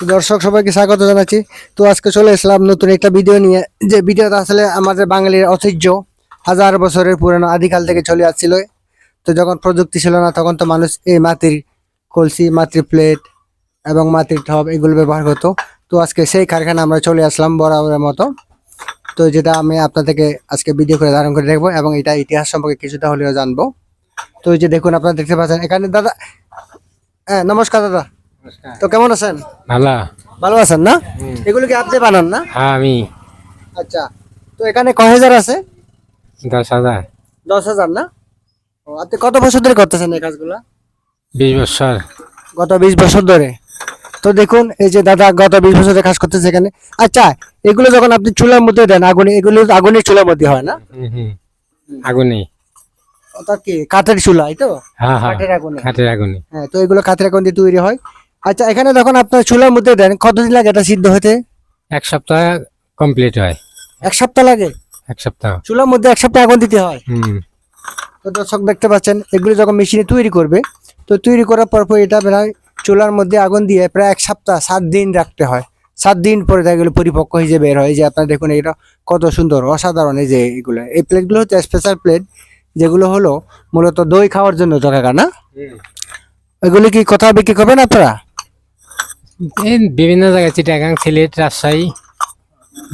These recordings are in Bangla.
দর্শক, সবাইকে স্বাগত জানাচ্ছি। তো আজকে চলে এসলাম নতুন একটা ভিডিও নিয়ে। যে ভিডিওটা আসলে আমাদের বাঙালির ঐতিহ্য। হাজার বছরের পুরানো আদিকাল থেকে চলে আসছিল। তো যখন প্রযুক্তি ছিল না, তখন তো মানুষ এই মাটির কলসি, মাটির প্লেট এবং মাটির টব এগুলো ব্যবহার করতো। তো আজকে সেই কারখানা আমরা চলে আসলাম বরাবরের মতো। তো যেটা আমি আপনাদেরকে আজকে ভিডিও করে ধারণ করে দেখব এবং এটা ইতিহাস সম্পর্কে কিছুটা হলেও জানব। তো এই যে দেখুন, আপনারা দেখতে পাচ্ছেন এখানে দাদা হ্যাঁ নমস্কার দাদা। তো কেমন আছেন? ভালো। ভালো আছেন না? এগুলো কি আপনি বানান না? হ্যাঁ আমি। আচ্ছা তো এখানে কয় হাজার আছে? দশ হাজার। দশ হাজার না? ও, আপনি কত বছর ধরে করতেছেন এই কাজগুলো? বিশ বছর। গত বিশ বছর ধরে। তো দেখুন এই যে দাদা গত বিশ বছর ধরে কাজ করতেছে এখানে। আচ্ছা এগুলো যখন আপনি চুলার মধ্যে দেন আগুনে এগুলো আগুনের চুলার মধ্যে হয় না? হুম, হুম। আগুনে। ওটা কি কাঠের চুলা এই তো? হ্যাঁ হ্যাঁ। কাঠের আগুনে। কাঠের আগুনে। হ্যাঁ তো এগুলো কাঠের আগুন দিয়ে তৈরি হয়। আচ্ছা এখানে যখন আপনার চুলার মধ্যে দেন কতদিন লাগে এটা সিদ্ধ হতে? এক সপ্তাহ কমপ্লিট হয়। এক সপ্তাহ লাগে? এক সপ্তাহ। চুলার মধ্যে এক সপ্তাহ আগুন দিতে হয়? হুম। তো দর্শক দেখতে পাচ্ছেন এগুলো যখন মেশিনে তৈরি করবে তো তৈরি করার পর পর এটা প্রায় চুলার মধ্যে আগুন দিয়ে প্রায় এক সপ্তাহ সাত দিন রাখতে হয়। সাত দিন পরে তা এগুলো পরিপক্ক হিসেবে বের হয়। যে আপনারা দেখুন এটা কত সুন্দর অসাধারণ এই যে এগুলো। এই প্লেটগুলো হচ্ছে স্পেশাল প্লেট যেগুলো হলো মূলত দই খাওয়ার জন্য কাকা না? এগুলি কি কোথাও বিক্রি করবেন আপনারা? বিভিন্ন জায়গায় চিটাগাং সিলেট রাজশাহী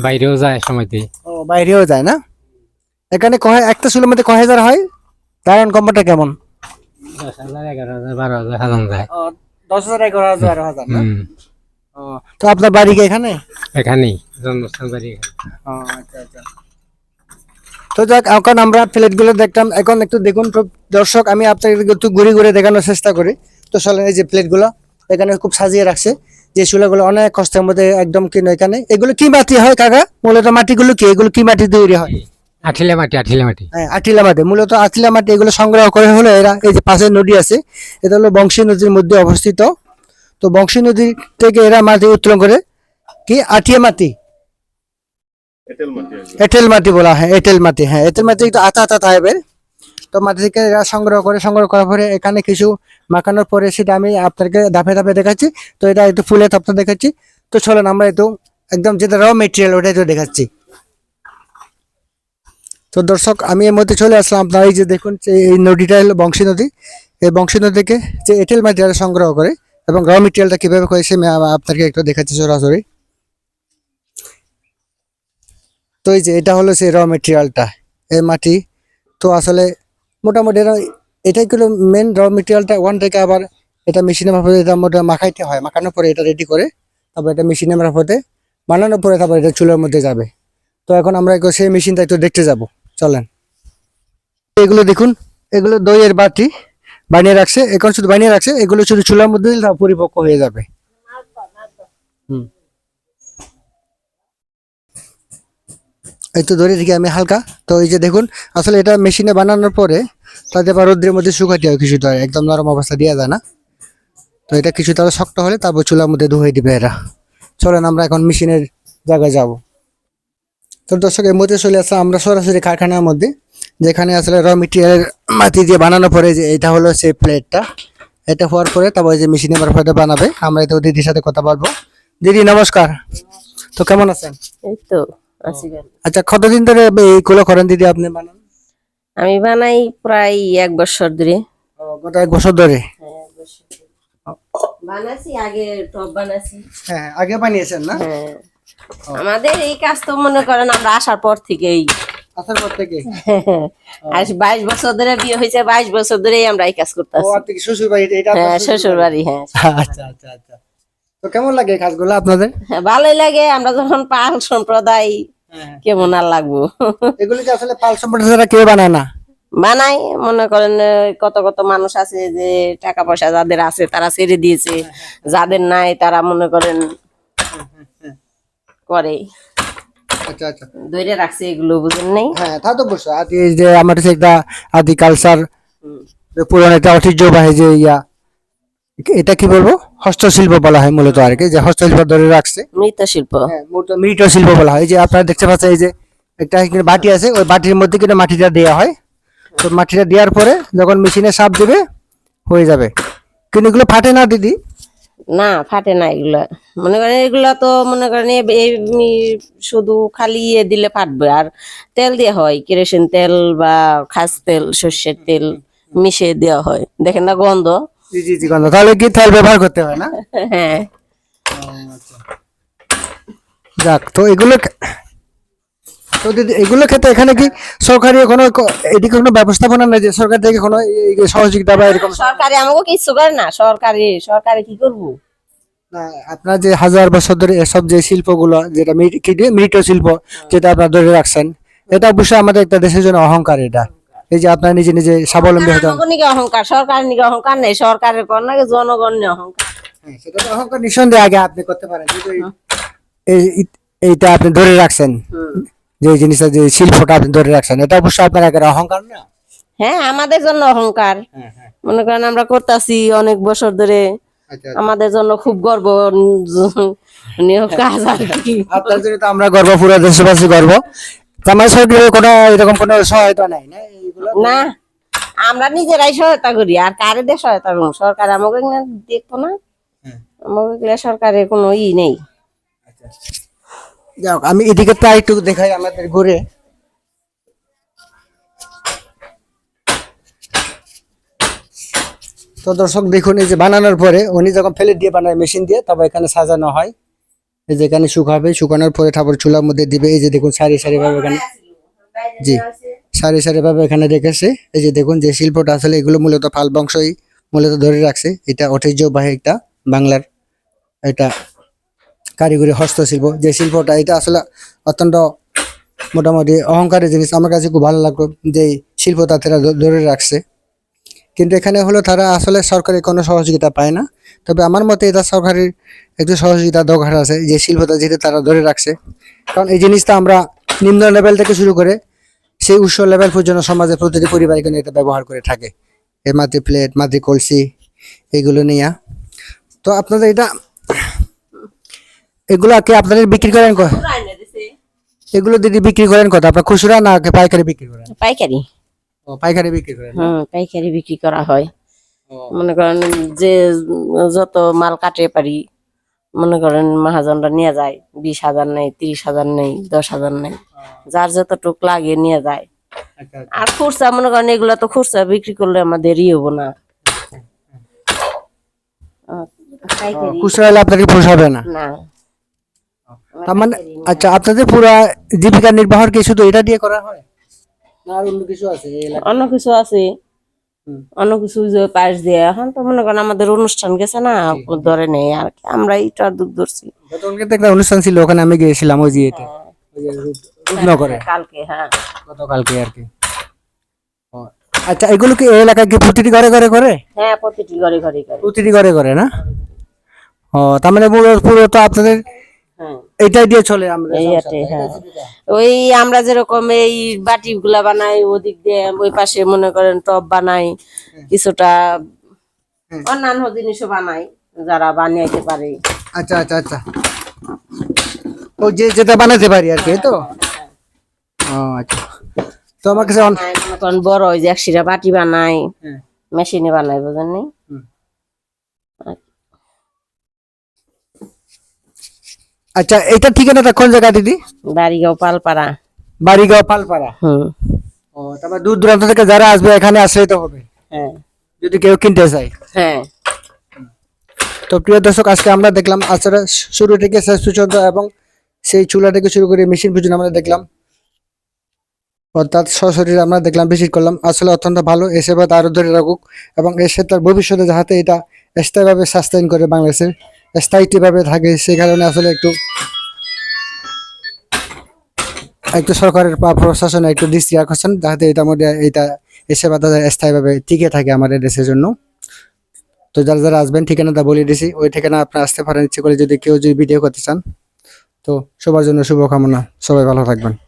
বাইরেও যায় সময়তে। ও বাইরেও যায় না? এখানে কয় একটা চুলের মধ্যে কয় হাজার হয়? দারুণ কম্পোটা কেমন? দশ হাজার এগারো হাজার বারো হাজার হাজার যায়। দশ হাজার এগারো হাজার বারো হাজার ও, তো আপনার বাড়ি কি এখানে? এখানেই জন্মস্থান বাড়ি ও, আচ্ছা, আচ্ছা। তো যাক এখন আমরা প্লেটগুলো দেখলাম এখন একটু দেখুন দর্শক আমি আপনাকে একটু ঘুরে ঘুরে দেখানোর চেষ্টা করি। তো চলেন এই যে প্লেটগুলো এখানে খুব সাজিয়ে রাখছে। যে অনেক কষ্টের মধ্যে একদম কিনো এখানে। এগুলো কি মাটি হয় কাকা? মূলত মাটিগুলো কি? এগুলো কি মাটি তৈরি হয়? আঠিলা মাটি আঠিলা মাটি। হ্যাঁ আটিলা মাটি। মূলত আটিলা মাটি এগুলো সংগ্রহ করে হলো এরা। এই যে পাশে নদী আছে এটা হলো বংশী নদীর মধ্যে অবস্থিত। তো বংশী নদী থেকে এরা মাটি উত্তোলন করে। কি? আটিয়া মাটি। এঁটেল মাটি বলা হয় এঁটেল মাটি। হ্যাঁ এঁটেল মাটি একটু আতা আতা টাইপের তো মাটি থেকে এরা সংগ্রহ করে, সংগ্রহ করার পরে এখানে কিছু মাখানোর পরে সেটা আমি আপনাকে ধাপে ধাপে দেখাচ্ছি। তো এটা একটু ফুলে তপ্ত দেখাচ্ছি। তো চলেন আমরা একটু একদম যেটা র মেটেরিয়াল ওটা একটু দেখাচ্ছি। তো দর্শক, আমি এর মধ্যে চলে আসলাম। আপনারা এই যে দেখুন, যে এই নদীটা হলো বংশী নদী। এই বংশী নদী থেকে যে এটেল মাটিটা সংগ্রহ করে এবং র মেটেরিয়ালটা কীভাবে করে সে আপনাকে একটু দেখাচ্ছি সরাসরি। তো এই যে এটা হলো সেই র মেটেরিয়ালটা এই মাটি। তো আসলে মোটামুটি এটাই হলো মেন র মেটেরিয়ালটা ওয়ান থেকে আবার এটা মেশিনের মারফতে এটা মোটা মাখাইতে হয়, মাখানোর পরে এটা রেডি করে তারপর এটা মেশিনের মারফতে বানানোর পরে তারপর এটা চুলের মধ্যে যাবে। তো এখন আমরা সেই মেশিনটা একটু দেখতে যাব, চলেন। এগুলো দেখুন, এগুলো দইয়ের বাটি বানিয়ে রাখছে, এখন শুধু বানিয়ে রাখছে, এগুলো শুধু চুলার মধ্যে পরিপক্ক হয়ে যাবে। তো ধরে থেকে আমি হালকা। তো এই যে দেখুন, আসলে এটা মেশিনে বানানোর পরে তাতে আবার রোদ্রের মধ্যে শুকাতে হয় কিছুটা একদম নরম অবস্থা দেওয়া যায় না। তো এটা কিছুটা শক্ত হলে তারপর চুলার মধ্যে ধুয়ে দিবে এরা। চলেন আমরা এখন মেশিনের জায়গায় যাব। তো দর্শক, এর মধ্যে চলে আসলাম আমরা সরাসরি কারখানার মধ্যে, যেখানে আসলে র মেটেরিয়াল মাটি দিয়ে বানানোর পরে যে এটা হলো সেই প্লেটটা এটা হওয়ার পরে তারপর যে মেশিনে মারফতে বানাবে। আমরা তো দিদির সাথে কথা বলব। দিদি, নমস্কার। তো কেমন আছেন? এই তো। আচ্ছা কতদিন ধরে এইগুলো করেন দিদি আপনি বানান? আমি বানাই প্রায় এক বছর ধরে। গত এক বছর ধরে? বানাইছি আগে টপ বানাইছি হ্যাঁ আগে বানিয়েছেন না? হ্যাঁ। আমাদের এই কাজ তো মনে করেন আমরা আসার পর থেকেই। আসার পর থেকে? আজ বাইশ বছর ধরে বিয়ে হয়েছে বাইশ বছর ধরেই আমরা এই কাজ করতেছি কি শ্বশুর বাড়ি হ্যাঁ শ্বশুর শ্বশুর বাড়ি হ্যাঁ আচ্ছা আচ্ছা আচ্ছা। তো কেমন লাগে কাজগুলো আপনাদের? হ্যাঁ, ভালোই লাগে। আমরা যখন পাল সম্প্রদায় হ্যাঁ। কেমন আর লাগবো? এগুলো কি আসলে পাল সম্প্রদায় যারা কেউ বানায় না? বানাই মনে করেন কত কত মানুষ আছে যে টাকা পয়সা যাদের আছে তারা ছেড়ে দিয়েছে। যাদের নাই তারা মনে করেন করে। আচ্ছা আচ্ছা। ধরে রাখছে এগুলো বুঝেন নেই? হ্যাঁ তা তো অবশ্যই। আদি এই যে আমাদের যে একটা আদি কালচার পুরনো একটা ঐতিহ্যবাহী যে ইয়া এটা কি বলব? হস্তশিল্প বলা হয় মূলত আর কি যে হস্তশিল্প ধরে রাখছে। মৃৎশিল্প। হ্যাঁ মূলত মৃৎ শিল্প বলা হয়। এই যে আপনারা দেখতে পাচ্ছেন এই যে একটা এখানে বাটি আছে ওই বাটির মধ্যে কিন্তু মাটিটা দেওয়া হয়। তো মাটিটা দেওয়ার পরে যখন মেশিনে সাপ দেবে হয়ে যাবে। কিন্তু এগুলো ফাটে না দিদি? না ফাটে না এগুলা। মনে করেন এগুলা তো মনে করেন শুধু খালি ইয়ে দিলে ফাটবে। আর তেল দিয়ে হয় কেরোসিন তেল বা খাস তেল সর্ষের তেল মিশিয়ে দেওয়া হয়। দেখেন না গন্ধ? জি জি জি গন্ধ। তাহলে কি তেল ব্যবহার করতে হয় না? হ্যাঁ। যাক তো এগুলো তো দিদি এগুলো খেতে এখানে কি সরকারি কোনো এদিকে কোনো ব্যবস্থাপনা নেই যে সরকার থেকে কোনো সহযোগিতা বা এরকম সরকারি আমাকে কিছু করে না সরকারি সরকারি কি করব? আপনার যে হাজার বছর ধরে এসব যে শিল্পগুলো যেটা মৃৎ শিল্প যেটা আপনার ধরে রাখছেন এটা অবশ্যই আমাদের একটা দেশের জন্য অহংকার এটা। এই যে আপনার নিজে নিজে স্বাবলম্বী হতে অহংকার? সরকার নিকে অহংকার নেই? সরকারের কর নাকি জনগণ নিয়ে অহংকার। হ্যাঁ, সেটা তো অহংকার নিঃসন্দেহে আগে আপনি করতে পারেন। এই- এই- এই- এইটা আপনি ধরে রাখছেন। যে জিনিসটা যে শিল্পটা আপনি ধরে রাখছেন এটা অবশ্যই আপনার একের অহংকার না? হ্যাঁ আমাদের জন্য অহংকার। মনে করেন আমরা করতেছি অনেক বছর ধরে। আচ্ছা আমাদের জন্য খুব গর্ব কাজ আর কি। আপনার জন্য তো আমরা গর্ব পুরো দেশবাসী গর্ব। আমার সরকারের কোনো এরকম কোনো সহায়তা নাই না? না আমরা নিজেরাই সহায়তা করি আর কারে দিয়ে সহায়তা করব? সরকার আমাকে দেখতো না। আমাকে সরকারের কোনো ই নেই। যাক আমি এদিকে তো একটু দেখাই আমাদের ঘুরে। তো দর্শক দেখুন এই যে বানানোর পরে উনি যখন ফেলে দিয়ে বানায় মেশিন দিয়ে তবে এখানে সাজানো হয়। এই যে এখানে শুকাবে শুকানোর পরে তারপর চুলার মধ্যে দিবে। এই যে দেখুন সারি সারি ভাবে এখানে জি। সারি সারি ভাবে এখানে রেখেছে। এই যে দেখুন যে শিল্পটা আসলে এগুলো মূলত ফাল বংশই মূলত ধরে রাখছে। এটা ঐতিহ্যবাহী একটা বাংলার এটা কারিগরি হস্তশিল্প। যে শিল্পটা এটা আসলে অত্যন্ত মোটামুটি অহংকারের জিনিস। আমার কাছে খুব ভালো লাগল যে এই শিল্পটা তারা ধরে রাখছে। কিন্তু এখানে হলো তারা আসলে সরকারের কোনো সহযোগিতা পায় না। তবে আমার মতে এটা সরকারের একটু সহযোগিতা দরকার আছে যে শিল্পটা যেটা তারা ধরে রাখছে। কারণ এই জিনিসটা আমরা নিম্ন লেভেল থেকে শুরু করে সেই উচ্চ লেভেল পর্যন্ত সমাজের প্রতিটি পরিবার কিন্তু এটা ব্যবহার করে থাকে। এই মাটি প্লেট মাটি কলসি এগুলো নিয়ে। তো আপনাদের এটা এগুলো কি আপনাদের বিক্রি করেন এগুলো দিদি বিক্রি করেন কত আপনার খুচরা না পাইকারি বিক্রি করেন? পাইকারি। ও পাইকারি বিক্রি করেন হুম পাইকারি বিক্রি করা হয়। মনে করেন যে যত মাল কাটে পারি মনে করেন মহাজনরা নিয়ে যায় বিশ হাজার নেই তিরিশ হাজার নেই দশ হাজার নেই। যার যতটুক লাগে নিয়ে যায়। আচ্ছা আর খুচরা মনে করেন এগুলা তো খুচরা বিক্রি করলে আমাদের ই হব না। খুচরা হলে আপনাকে পোষাবে না? না। তার মানে আচ্ছা আপনাদের পুরা জীবিকা নির্বাহর কি শুধু এটা দিয়ে করা হয়? না আর অন্য কিছু আছে অন্য কিছু আছে। অন্য কিছু যে পাশ দিয়ে। এখন তো মনে করেন আমাদের অনুষ্ঠান গেছে না ধরে নেই। আর কি আমরা এইটা দুধ ধরছি। অনুষ্ঠান ছিল ওখানে আমি গিয়েছিলাম ওই যে রূপনগরে কালকে হ্যাঁ। গতকালকে আর কি। আচ্ছা এগুলো কি এই এলাকায় কি প্রতিটি ঘরে ঘরে করে? হ্যাঁ প্রতিটি ঘরে ঘরে করে। প্রতিটি ঘরে করে না? ও তার মানে পুরো তো আপনাদের হ্যাঁ। এটাই দিয়ে চলে আমরা হ্যাঁ। ওই আমরা যেরকম এই বাটি গুলা বানাই ওদিক দিয়ে ওই পাশে মনে করেন টপ বানাই কিছুটা অন্যান্য জিনিসও বানাই যারা বানিয়ে পারে। আচ্ছা আচ্ছা আচ্ছা। ও যে যেটা বানাতে পারি আর কি তো? আচ্ছা। তো আমার কাছে বড় ওই যে একশিরা বাটি বানাই। হ্যাঁ। মেশিনে বানাই বুঝেন নি আচ্ছা এটা ঠিকানাটা কোন জায়গা দিদি? বাড়িগাঁও পালপাড়া। বাড়িগাঁও পালপাড়া। হুম। ও তারপর দূর দূরান্ত থেকে যারা আসবে এখানে আসলেই তো হবে। হ্যাঁ। যদি কেউ কিনতে চায়। হ্যাঁ। তো প্রিয় দর্শক আজকে আমরা দেখলাম আসলে শুরু থেকে শেষ পর্যন্ত এবং সেই চুলা থেকে শুরু করে মেশিন পর্যন্ত আমরা দেখলাম। অর্থাৎ সশরীরে আমরা দেখলাম ভিজিট করলাম। আসলে অত্যন্ত ভালো, এ সেবা আরও ধরে রাখুক এবং এর সাথে তার ভবিষ্যতে যাহাতে এটা স্থায়ীভাবে সাস্টেইন করে বাংলাদেশের স্থায়িত্বভাবে থাকে সেই কারণে আসলে একটু একটু সরকারের বা প্রশাসনে একটু দৃষ্টি আকর্ষণ যাতে এটার মধ্যে এটা, এ সেবাটা স্থায়ীভাবে টিকে থাকে আমাদের দেশের জন্য। তো যারা যারা আসবেন ঠিকানাটা বলে দিছি, ওই ঠিকানা আপনার আসতে পারেন, ইচ্ছে করে যদি কেউ যদি ভিডিও করতে চান। তো সবার জন্য শুভকামনা, সবাই ভালো থাকবেন।